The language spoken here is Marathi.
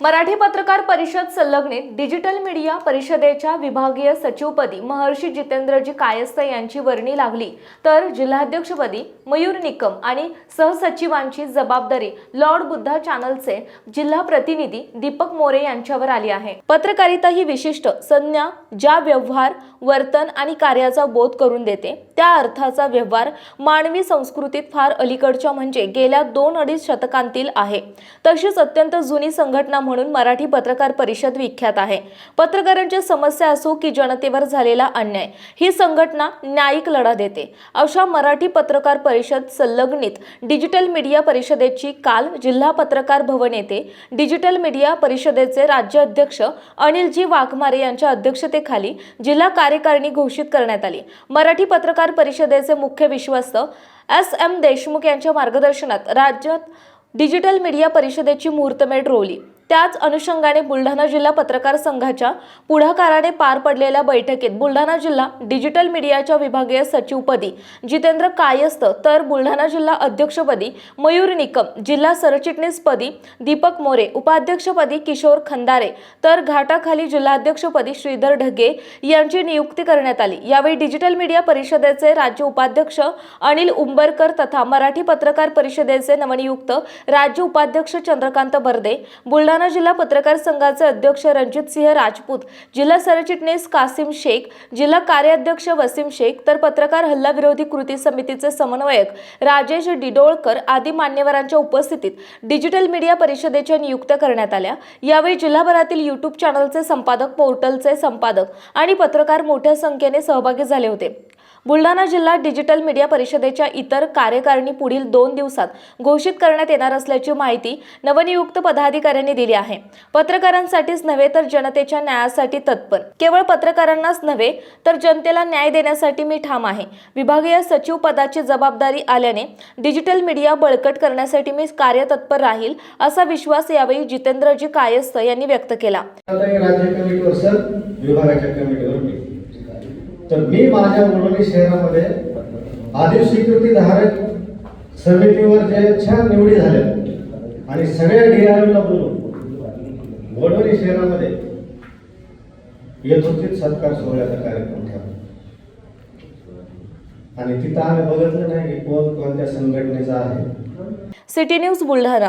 मराठी पत्रकार परिषद संलग्नित डिजिटल मीडिया परिषदेच्या विभागीय सचिवपदी महर्षी जितेंद्रजी कायस्थ यांची वर्णी लागली. तर जिल्हाध्यक्षपदी मयूर निकम आणि सहसचिवांची जबाबदारी लॉर्ड बुद्धा चॅनलचे जिल्हा प्रतिनिधी दीपक मोरे यांच्यावर आली आहे. पत्रकारिता ही विशिष्ट संज्ञा ज्या व्यवहार वर्तन आणि कार्याचा बोध करून देते त्या अर्थाचा व्यवहार मानवी संस्कृतीत फार अलीकडच्या म्हणजे गेल्या दोन अडीच शतकांतील आहे. तशीच अत्यंत जुनी संघटना म्हणून मराठी पत्रकार परिषद विख्यात आहे. पत्रकारांच्या समस्या असो की जनतेवर झालेला अन्याय ही संघटना न्यायिक लढा देते. अशा मराठी पत्रकार परिषद संलग्नित डिजिटल मीडिया परिषदेची काल जिल्हा पत्रकार भवन येथे डिजिटल मीडिया परिषदेचे राज्य अध्यक्ष अनिलजी वाघमारे यांच्या अध्यक्षतेखाली जिल्हा कार्यकारिणी घोषित करण्यात आली. मराठी पत्रकार परिषदेचे मुख्य विश्वस्त एस एम देशमुख यांच्या मार्गदर्शनात राज्यात डिजिटल मीडिया परिषदेची मुहूर्तमेढ रोवली. त्याच अनुषंगाने बुलढाणा जिल्हा पत्रकार संघाच्या पुढाकाराने पार पडलेल्या बैठकीत बुलढाणा जिल्हा डिजिटल मीडियाच्या विभागीय सचिवपदी जितेंद्र कायस्थ तर बुलढाणा जिल्हा अध्यक्षपदी मयूर निकम जिल्हा सरचिटणीसपदी दीपक मोरे उपाध्यक्षपदी किशोर खंदारे तर घाटाखाली जिल्हाध्यक्षपदी श्रीधर ढगे यांची नियुक्ती करण्यात आली. यावेळी डिजिटल मीडिया परिषदेचे राज्य उपाध्यक्ष अनिल उंबरकर तथा मराठी पत्रकार परिषदेचे नवनियुक्त राज्य उपाध्यक्ष चंद्रकांत बर्दे बुलढाणा जिल्हा पत्रकार संघाचे अध्यक्ष रणजित सिंह राजपूत जिल्हा सरचिटणीस कासिम शेख जिल्हा कार्याध्यक्ष वसीम शेख तर पत्रकार हल्ला विरोधी कृती समितीचे समन्वयक राजेश डिडोळकर आदी मान्यवरांच्या उपस्थितीत डिजिटल मीडिया परिषदेच्या नियुक्त्या करण्यात आल्या. यावेळी जिल्हाभरातील युट्यूब चॅनलचे संपादक पोर्टलचे संपादक आणि पत्रकार मोठ्या संख्येने सहभागी झाले होते. बुलढाणा जिल्हा डिजिटल मीडिया परिषदेच्या इतर कार्यकारिणी पुढील दोन दिवसात घोषित करण्यात येणार असल्याची माहिती नवनियुक्त पदाधिकाऱ्यांनी दिली आहे. पत्रकारांसाठीच नव्हे तर जनतेच्या न्यायासाठी तत्पर. केवळ पत्रकारांनाच नव्हे तर जनतेला न्याय देण्यासाठी मी ठाम आहे. विभागीय सचिव पदाची जबाबदारी आल्याने डिजिटल मीडिया बळकट करण्यासाठी मी कार्यतत्पर राहील असा विश्वास यावेळी जितेंद्रजी कायस्थ यांनी व्यक्त केला. विभागाच्या कमिटीवर तर मी माझ्या वडोली शहरामध्ये आधी स्वीकृतीधारक समितीवर जे छान निवडी झाल्या आणि सगळ्या डीआरएमला बोलून वडोली शहरामध्ये यथोचित सत्कार सोहळ्याचा कार्यक्रम ठेवला. आणि तिथं आम्ही बघितलं नाही की कोण कोणत्या संघटनेचा आहे. City news Buldhana.